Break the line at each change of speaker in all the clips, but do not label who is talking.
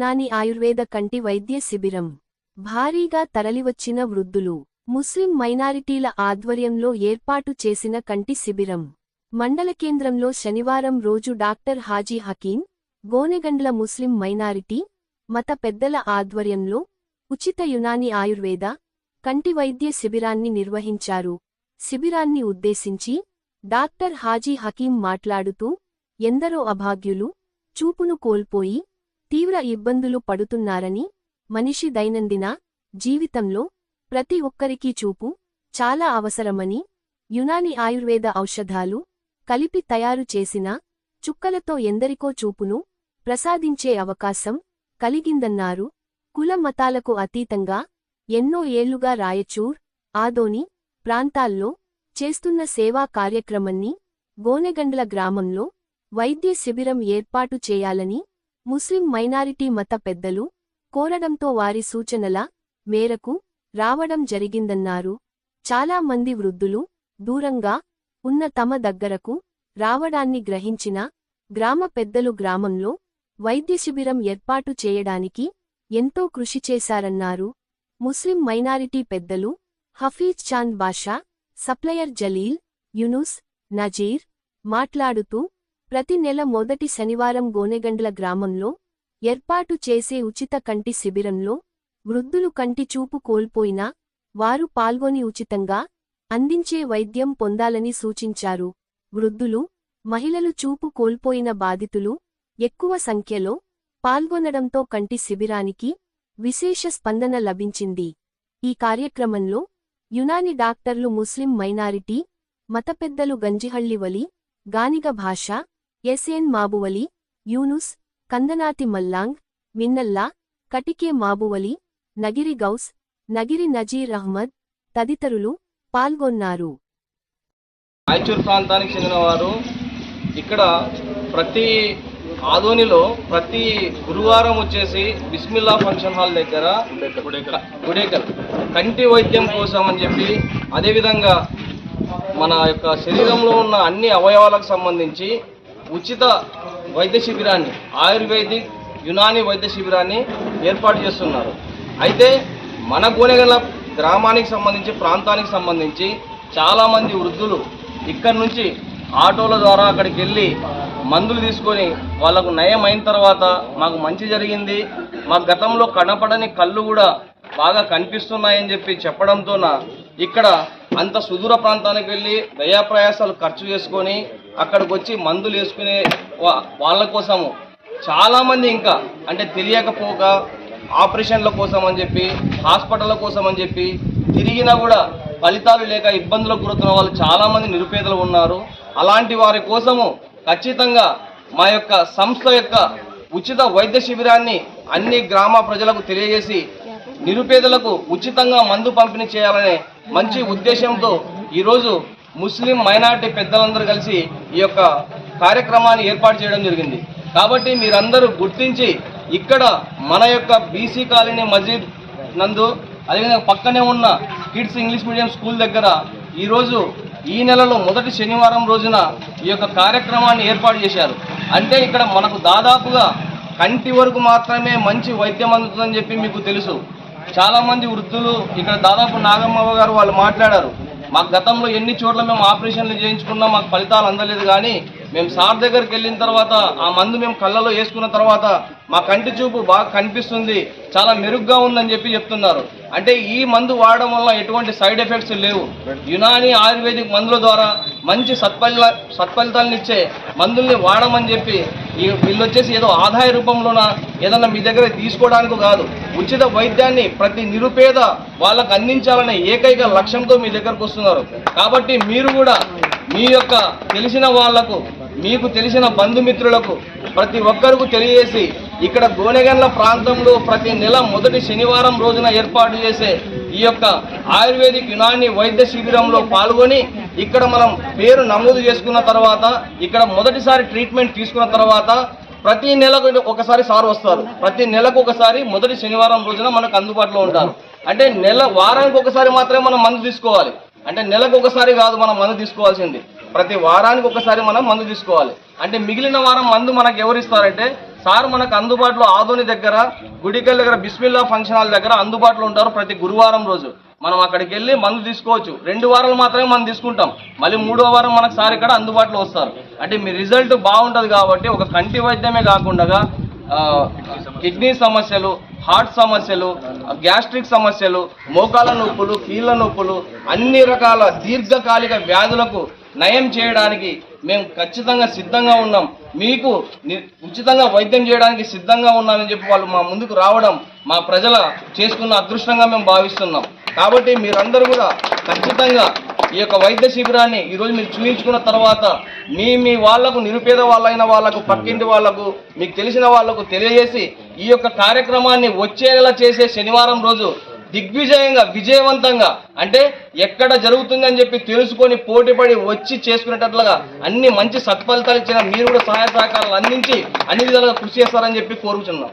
యునాని ఆయుర్వేద కంటి వైద్య శిబిరం. భారీగా తరలివచ్చిన వృద్ధులు ముస్లిం మైనారిటీల ఆధ్వర్యంలో ఏర్పాటు చేసిన కంటి శిబిరం. మండల కేంద్రంలో శనివారం రోజు డాక్టర్ హాజీ హకీం గోనెగండ్ల ముస్లిం మైనారిటీ మత పెద్దల ఆధ్వర్యంలో ఉచిత యునాని ఆయుర్వేద కంటి వైద్య శిబిరాన్ని నిర్వహించారు. శిబిరాన్ని ఉద్దేశించి డాక్టర్ హాజీ హకీం మాట్లాడుతూ ఎందరో అభాగ్యులు చూపును కోల్పోయి తీవ్ర ఇబ్బందులు పడుతున్నారని మనిషి దైనందిన జీవితంలో ప్రతి ఒక్కరికీ చూపు చాలా అవసరమని యునాని ఆయుర్వేద ఔషధాలు కలిపి తయారు చేసిన చుక్కలతో ఎందరికో చూపును ప్రసాదించే అవకాశం కలిగిందన్నారు. కుల మతాలకు అతీతంగా ఎన్నో ఏళ్ళుగా రాయచూర్ ఆదోని ప్రాంతాల్లో చేస్తున్న సేవా కార్యక్రమాన్ని గోనెగండ్ల గ్రామంలో వైద్య శిబిరం ఏర్పాటు చేయాలని ముస్లిం మైనారిటీ మత పెద్దలు కోరడంతో వారి సూచనల మేరకు రావడం జరిగిందన్నారు. చాలా మంది వృద్ధులు దూరంగా ఉన్న తమ దగ్గరకు రావడాన్ని గ్రహించిన గ్రామ పెద్దలు గ్రామంలో వైద్య శిబిరం ఏర్పాటు చేయడానికి ఎంతో కృషి చేశారన్నారు. ముస్లిం మైనారిటీ పెద్దలు హఫీజ్ చాంద్ బాషా సప్లయర్ జలీల్ యునుస్ నజీర్ మాట్లాడుతూ ప్రతి నెల మొదటి శనివారం గోనెగండ్ల గ్రామంలో ఏర్పాటు చేసే ఉచిత కంటి శిబిరంలో వృద్ధులు కంటి చూపు కోల్పోయినా వారు పాల్గొని ఉచితంగా అందించే వైద్యం పొందాలని సూచించారు. వృద్ధులు మహిళలు చూపు కోల్పోయిన బాధితులు ఎక్కువ సంఖ్యలో పాల్గొనడంతో కంటి శిబిరానికి విశేష స్పందన లభించింది. ఈ కార్యక్రమంలో యునాని డాక్టర్లు ముస్లిం మైనారిటీ మతపెద్దలు గంజిహళ్ళివలి గంజిహళ్ళి వలి గానిగ భాష ఎస్ఎన్ మాబువలి యూనుస్ కందనాతి మల్లాంగ్ మిన్నల్లా కటికే మాబువలి నగిరి గౌస్ నగిరి నజీర్ అహ్మద్ తదితరులు పాల్గొన్నారు.
రాయచూర్ ప్రాంతానికి చెందిన వారు ఇక్కడ ప్రతి ఆదోనిలో ప్రతి గురువారం వచ్చేసి బిస్మిల్లా ఫంక్షన్ హాల్ దగ్గర గుడేకల్. కంటి వైద్యం కోసం అని చెప్పి అదేవిధంగా మన యొక్క శరీరంలో ఉన్న అన్ని అవయవాలకు సంబంధించి ఉచిత వైద్య శిబిరాన్ని ఆయుర్వేదిక్ యునాని వైద్య శిబిరాన్ని ఏర్పాటు చేస్తున్నారు. అయితే మన గోనెగల గ్రామానికి సంబంధించి ప్రాంతానికి సంబంధించి చాలామంది వృద్ధులు ఇక్కడి నుంచి ఆటోల ద్వారా అక్కడికి వెళ్ళి మందులు తీసుకొని వాళ్ళకు నయం అయిన తర్వాత మాకు మంచి జరిగింది. మా గతంలో కనపడని కళ్ళు కూడా బాగా కనిపిస్తున్నాయని చెప్పి చెప్పడంతోన ఇక్కడ అంత సుదూర ప్రాంతానికి వెళ్ళి దయాప్రయాసాలు ఖర్చు చేసుకొని అక్కడికి వచ్చి మందులు వేసుకునే వా- వాళ్ళ కోసము. చాలామంది ఇంకా అంటే తెలియకపోక ఆపరేషన్ల కోసం అని చెప్పి హాస్పిటల్ల కోసం అని చెప్పి తిరిగినా కూడా ఫలితాలు లేక ఇబ్బందులకు గురవుతున్న వాళ్ళు చాలామంది నిరుపేదలు ఉన్నారు. అలాంటి వారి కోసము ఖచ్చితంగా మా యొక్క సంస్థ యొక్క ఉచిత వైద్య శిబిరాన్ని అన్ని గ్రామ ప్రజలకు తెలియజేసి నిరుపేదలకు ఉచితంగా మందు పంపిణీ చేయాలనే మంచి ఉద్దేశంతో ఈరోజు ముస్లిం మైనార్టీ పెద్దలందరూ కలిసి ఈ యొక్క కార్యక్రమాన్ని ఏర్పాటు చేయడం జరిగింది. కాబట్టి మీరందరూ గుర్తించి ఇక్కడ మన యొక్క బీసీ కాలనీ మస్జిద్ నందు అదేవిధంగా పక్కనే ఉన్న కిడ్స్ ఇంగ్లీష్ మీడియం స్కూల్ దగ్గర ఈరోజు ఈ నెలలో మొదటి శనివారం రోజున ఈ యొక్క కార్యక్రమాన్ని ఏర్పాటు చేశారు. అంటే ఇక్కడ మనకు దాదాపుగా కంటి వరకు మాత్రమే మంచి వైద్యం అందుతుందని చెప్పి మీకు తెలుసు. చాలా మంది వృద్ధులు ఇక్కడ దాదాపు నాగమ్మ గారు వాళ్ళు మాట్లాడారు. మాకు గతంలో ఎన్ని చోట్ల మేము ఆపరేషన్లు చేయించుకున్నా మాకు ఫలితాలు అందలేదు కానీ మేము సార్ దగ్గరికి వెళ్ళిన తర్వాత ఆ మందు మేము కళ్ళలో వేసుకున్న తర్వాత మా కంటి చూపు బాగా కనిపిస్తుంది చాలా మెరుగ్గా ఉందని చెప్పి చెప్తున్నారు. అంటే ఈ మందు వాడడం వల్ల ఎటువంటి సైడ్ ఎఫెక్ట్స్ లేవు. యునాని ఆయుర్వేదిక్ మందుల ద్వారా మంచి సత్ఫలిత సత్ఫలితాలను ఇచ్చే మందుల్ని వాడమని చెప్పి ఈ వీళ్ళు వచ్చేసి ఏదో ఆదాయ రూపంలోన ఏదన్నా మీ దగ్గర తీసుకోవడానికి కాదు. ఉచిత వైద్యాన్ని ప్రతి నిరుపేద వాళ్ళకు అందించాలనే ఏకైక లక్ష్యంతో మీ దగ్గరకు వస్తున్నారు. కాబట్టి మీరు కూడా మీ యొక్క తెలిసిన వాళ్ళకు మీకు తెలిసిన బంధుమిత్రులకు ప్రతి ఒక్కరికి తెలియజేసి ఇక్కడ గోనెగండ్ల ప్రాంతంలో ప్రతి నెల మొదటి శనివారం రోజున ఏర్పాటు చేసే ఈ యొక్క ఆయుర్వేదిక్ యునాని వైద్య శిబిరంలో పాల్గొని ఇక్కడ మనం పేరు నమోదు చేసుకున్న తర్వాత ఇక్కడ మొదటిసారి ట్రీట్మెంట్ తీసుకున్న తర్వాత ప్రతి నెలకు ఒకసారి సార్ వస్తారు. ప్రతి నెలకు ఒకసారి మొదటి శనివారం రోజున మనకు అందుబాటులో ఉంటారు. అంటే నెల వారానికి ఒకసారి మాత్రమే మనం మందు తీసుకోవాలి. అంటే నెలకు ఒకసారి కాదు మనం మందు తీసుకోవాల్సింది. ప్రతి వారానికి ఒకసారి మనం మందు తీసుకోవాలి. అంటే మిగిలిన వారం మందు మనకు ఎవరిస్తారంటే సార్ మనకు అందుబాటులో ఆదోని దగ్గర గుడికల్ దగ్గర బిస్మిల్లా ఫంక్షన్ హాల్ దగ్గర అందుబాటులో ఉంటారు ప్రతి గురువారం రోజు. మనం అక్కడికి వెళ్ళి మందు తీసుకోవచ్చు. రెండు వారాలు మాత్రమే మనం తీసుకుంటాం. మళ్ళీ మూడో వారం మనకు సార్ ఇక్కడ అందుబాటులో వస్తారు. అంటే మీ రిజల్ట్ బాగుంటుంది కాబట్టి ఒక కంటి వైద్యమే కాకుండా కిడ్నీ సమస్యలు హార్ట్ సమస్యలు గ్యాస్ట్రిక్ సమస్యలు మోకాల నొప్పులు కీళ్ళ నొప్పులు అన్ని రకాల దీర్ఘకాలిక వ్యాధులకు నయం చేయడానికి మేము ఖచ్చితంగా సిద్ధంగా ఉన్నాం. మీకు ఉచితంగా వైద్యం చేయడానికి సిద్ధంగా ఉన్నామని చెప్పి వాళ్ళు మా ముందుకు రావడం మా ప్రజల చేసుకున్న అదృష్టంగా మేము భావిస్తున్నాం. కాబట్టి మీరందరూ కూడా ఖచ్చితంగా ఈ యొక్క వైద్య శిబిరాన్ని ఈరోజు మీరు చూయించుకున్న తర్వాత మీ మీ వాళ్ళకు నిరుపేద వాళ్ళైన వాళ్ళకు పక్కింటి వాళ్ళకు మీకు తెలిసిన వాళ్ళకు తెలియజేసి ఈ యొక్క కార్యక్రమాన్ని వచ్చే నెల చేసే శనివారం రోజు దిగ్విజయంగా విజయవంతంగా అంటే ఎక్కడ జరుగుతుందని చెప్పి తెలుసుకొని పోటీపడి వచ్చి చేసుకునేటట్లుగా అన్ని మంచి సత్ఫలితాలు ఇచ్చిన మీరు కూడా సహాయ సహకారాలు అందించి అన్ని విధాలుగా కృషి చేస్తారని చెప్పి కోరుచున్నాం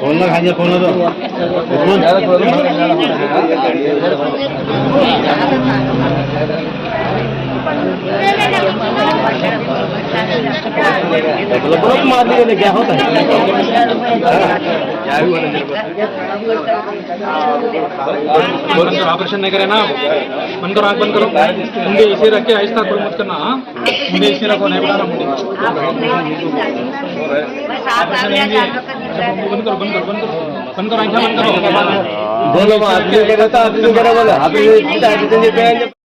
फोन ना खाइए फोन तो क्या होता
ऑपरेशन नहीं करे ना बंद करो आँख बंद करो मुंडे इसे रख के ऐसा कोई मत करना हाँ? मुंडे इसे रखो नहीं बढ़ाना मुंडे बंद करो बंद करो बंद करो बंद करो आँखें बंद करो
बोलो आदमी रहा था आदमी कह रहा बोला आप